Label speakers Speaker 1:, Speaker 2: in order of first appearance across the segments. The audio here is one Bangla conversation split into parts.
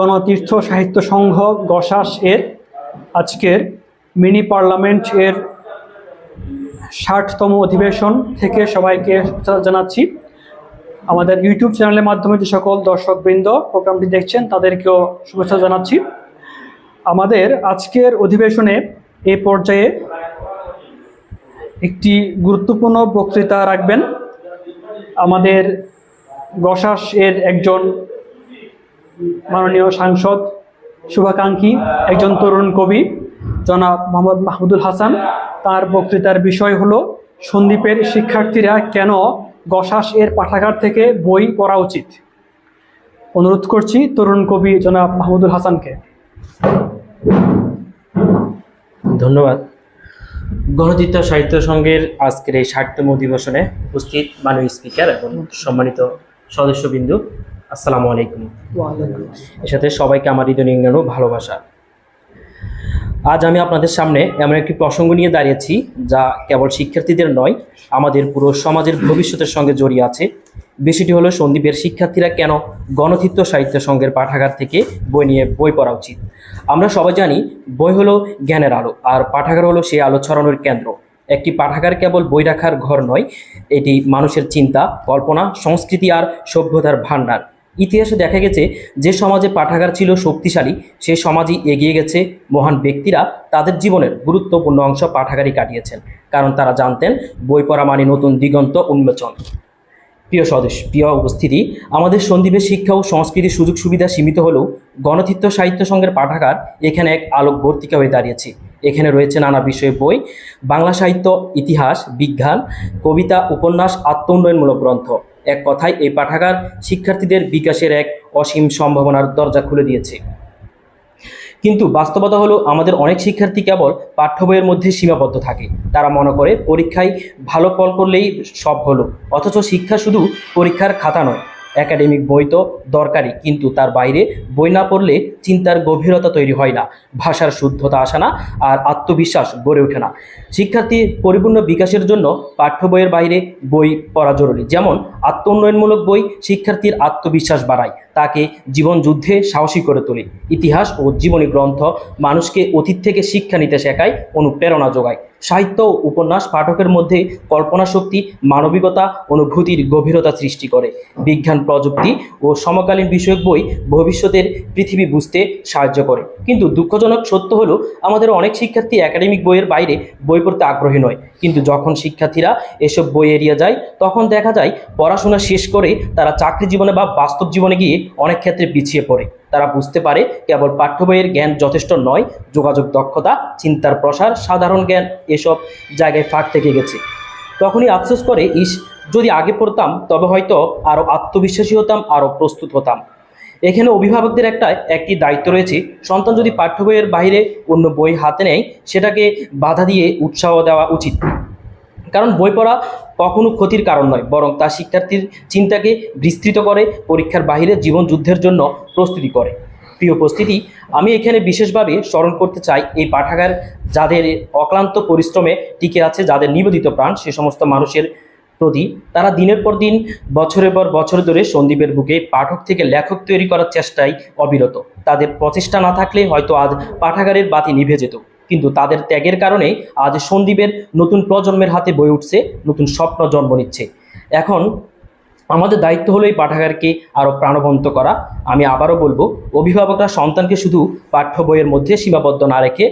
Speaker 1: গণতীর্থ সাহিত্য সংঘ গসাস এর আজকের মিনি পার্লামেন্ট এর ষাটতম অধিবেশন থেকে সবাইকে জানাচ্ছি। আমাদের ইউটিউব চ্যানেলের মাধ্যমে যে সকল দর্শকবৃন্দ প্রোগ্রামটি দেখছেন, তাদেরকেও শুভেচ্ছা জানাচ্ছি। আমাদের আজকের অধিবেশনে এ পর্যায়ে একটি গুরুত্বপূর্ণ বক্তৃতা রাখবেন। আমাদের গসাস এর একজন মাননীয় সাংসদ শুভাকাঙ্ক্ষী, একজন তরুণ কবি, জনাব মোহাম্মদ মাহমুদুল হাসান। তার বক্তৃতার বিষয় হলো, সন্দীপের শিক্ষার্থীরা কেন গসাস এর পাঠাগার থেকে বই পড়া উচিত? অনুরোধ করছি তরুণ কবি জনাব মাহমুদুল হাসানকে।
Speaker 2: ধন্যবাদ। গণতন্ত্র সাহিত্য সংঘের আজকের এই ষাটতম অধিবেশনে উপস্থিত মাননীয় স্পিকার এবং সম্মানিত সদস্যবিন্দু আসসালামু আলাইকুম। এর সাথে সবাইকে আমার হৃদয় নিংড়ানো ভালোবাসা। আজ আমি আপনাদের সামনে এমন একটি প্রসঙ্গ নিয়ে দাঁড়িয়েছি যা কেবল শিক্ষার্থীদের নয় আমাদের পুরো সমাজের ভবিষ্যতের সঙ্গে জড়িয়ে আছে। বিষয়টি হলো সন্দীপের শিক্ষার্থীরা কেন গণতৃত্ব সাহিত্য সংঘের পাঠাগার থেকে বই নিয়ে বই পড়া উচিত? আমরা সবাই জানি বই হলো জ্ঞানের আলো আর পাঠাগার হলো সেই আলো ছড়ানোর কেন্দ্র। একটি পাঠাগার কেবল বই রাখার ঘর নয় এটি মানুষের চিন্তা কল্পনা সংস্কৃতি আর সভ্যতার ভাণ্ডার। ইতিহাসে দেখা গেছে যে সমাজে পাঠাগার ছিল শক্তিশালী, সে সমাজই এগিয়ে গেছে মহান ব্যক্তিরা তাদের জীবনের গুরুত্বপূর্ণ অংশ পাঠাগারই কাটিয়েছেন, কারণ তারা জানতেন বই পড়া মানে নতুন দিগন্ত উন্মোচন। প্রিয় সদস্য প্রিয় উপস্থিতি, আমাদের সন্দীপের শিক্ষা ও সংস্কৃতির সুযোগ সুবিধা সীমিত হলেও গণতৃত্ব সাহিত্য সংঘের পাঠাগার এখানে এক আলোকবর্তিকা হয়ে দাঁড়িয়েছে। এখানে রয়েছে নানা বিষয়ের বই, বাংলা সাহিত্য, ইতিহাস, বিজ্ঞান, কবিতা, উপন্যাস আত্ম উন্নয়নমূলক গ্রন্থ। এক কথায়, এই পাঠাগার শিক্ষার্থীদের বিকাশের এক অসীম সম্ভাবনার দরজা খুলে দিয়েছে। কিন্তু বাস্তবতা হলো, আমাদের অনেক শিক্ষার্থী কেবল পাঠ্য বইয়ের মধ্যে সীমাবদ্ধ থাকে। তারা মনে করে, পরীক্ষায় ভালো ফল করলেই সব হলো। অথচ শিক্ষা শুধু পরীক্ষার খাতা নয় একাডেমিক বই তো দরকারি কিন্তু তার বাইরে বই না পড়লে চিন্তার গভীরতা তৈরি হয় না, ভাষার শুদ্ধতা আসে না আর আত্মবিশ্বাস গড়ে ওঠে না। শিক্ষার্থী পরিপূর্ণ বিকাশের জন্য পাঠ্য বইয়ের বাইরে বই পড়া জরুরি, যেমন আত্ম উন্নয়নমূলক বই শিক্ষার্থীর আত্মবিশ্বাস বাড়ায়। তাকে জীবন যুদ্ধে সাহসী করে তোলে। ইতিহাস ও জীবনী গ্রন্থ মানুষকে অতীত থেকে শিক্ষা নিতে শেখায়, অনুপ্রেরণা যোগায়। সাহিত্য ও উপন্যাস পাঠকের মধ্যে কল্পনা শক্তি মানবিকতা, অনুভূতির গভীরতা সৃষ্টি করে। বিজ্ঞান, প্রযুক্তি ও সমকালীন বিষয়ক বই ভবিষ্যতের পৃথিবী বুঝতে সাহায্য করে। কিন্তু দুঃখজনক সত্য হলো, আমাদের অনেক শিক্ষার্থী একাডেমিক বইয়ের বাইরে বই পড়তে আগ্রহী নয়। কিন্তু যখন শিক্ষার্থীরা এসব বই এড়িয়ে যায়, তখন দেখা যায় পড়াশোনা শেষ করে তারা চাকরি জীবনে বা বাস্তব জীবনে গিয়ে অনেক ক্ষেত্রে পিছিয়ে পড়ে। তারা বুঝতে পারে কেবল পাঠ্য বইয়ের জ্ঞান যথেষ্ট নয়, যোগাযোগ দক্ষতা, চিন্তার প্রসার, সাধারণ জ্ঞান এসব জায়গায় ফাঁক থেকে গেছে। তখনই আফসোস করে, ইস, যদি আগে পড়তাম, তবে হয়তো আরও আত্মবিশ্বাসী হতাম আরও প্রস্তুত হতাম। এখানে অভিভাবকদের একটা, একটি দায়িত্ব রয়েছে, সন্তান যদি পাঠ্য বইয়ের বাইরে অন্য বই হাতে নেয়, সেটাকে বাধা দিয়ে উৎসাহ দেওয়া উচিত। কারণ বই পড়া কখনো ক্ষতির কারণ নয়, বরং তা শিক্ষার্থীর চিন্তাকে বিস্তৃত করে, পরীক্ষার বাইরে জীবন যুদ্ধের জন্য প্রস্তুতি করে। প্রিয় উপস্থিতি, আমি এখানে বিশেষভাবে স্মরণ করতে চাই এই পাঠাগার যাদের অক্লান্ত পরিশ্রমে টিকে আছে, যাদের নিবেদিত প্রাণ, সে সমস্ত মানুষের প্রতি। তারা দিনের পর দিন, বছরের পর বছর ধরে সন্দীপের বুকে পাঠক থেকে লেখক তৈরি করার চেষ্টায় অবিরত। তাদের প্রচেষ্টা না থাকলে হয়তো আজ পাঠাগারের বাতি নিভে যেত। কিন্তু তাদের ত্যাগের কারণে আজ সন্দীপের নতুন প্রজন্মের হাতে বয়ে উঠছে, নতুন স্বপ্ন জন্ম নিচ্ছে। এখন আমাদের দায়িত্ব হলো এই পাঠাগারকে আরও প্রাণবন্ত করা। আমি আবারও বলব, অভিভাবকরা সন্তানকে শুধু পাঠ্য বইয়ের মধ্যে সীমাবদ্ধ না রেখে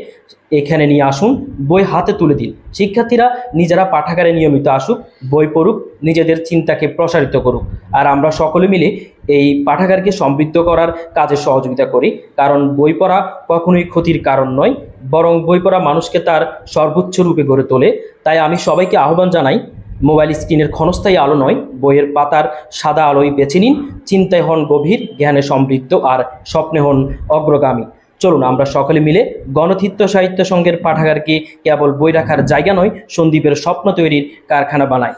Speaker 2: এখানে নিয়ে আসুন, বই হাতে তুলে দিন। শিক্ষার্থীরা নিজেরা পাঠাগারে নিয়মিত আসুক, বই পড়ুক, নিজেদের চিন্তাকে প্রসারিত করুক। আর আমরা সকলে মিলে এই পাঠাগারকে সমৃদ্ধ করার কাজে সহযোগিতা করি। কারণ বই পড়া কখনোই ক্ষতির কারণ নয়, বরং বই পড়া মানুষকে তার সর্বোচ্চ রূপে গড়ে তোলে। তাই আমি সবাইকে আহ্বান জানাই মোবাইল স্ক্রিনের ক্ষণস্থায়ী আলো নয়, বইয়ের পাতার সাদা আলোই বেছে নিন, চিন্তায় হন গভীর, জ্ঞানে সমৃদ্ধ আর স্বপ্নে হন অগ্রগামী। চলুন, আমরা সকলে মিলে গণতিত্ব সাহিত্য সংঘের পাঠাগারকে কেবল বই রাখার জায়গা নয়, সন্দীপের স্বপ্ন তৈরির কারখানা বানাই।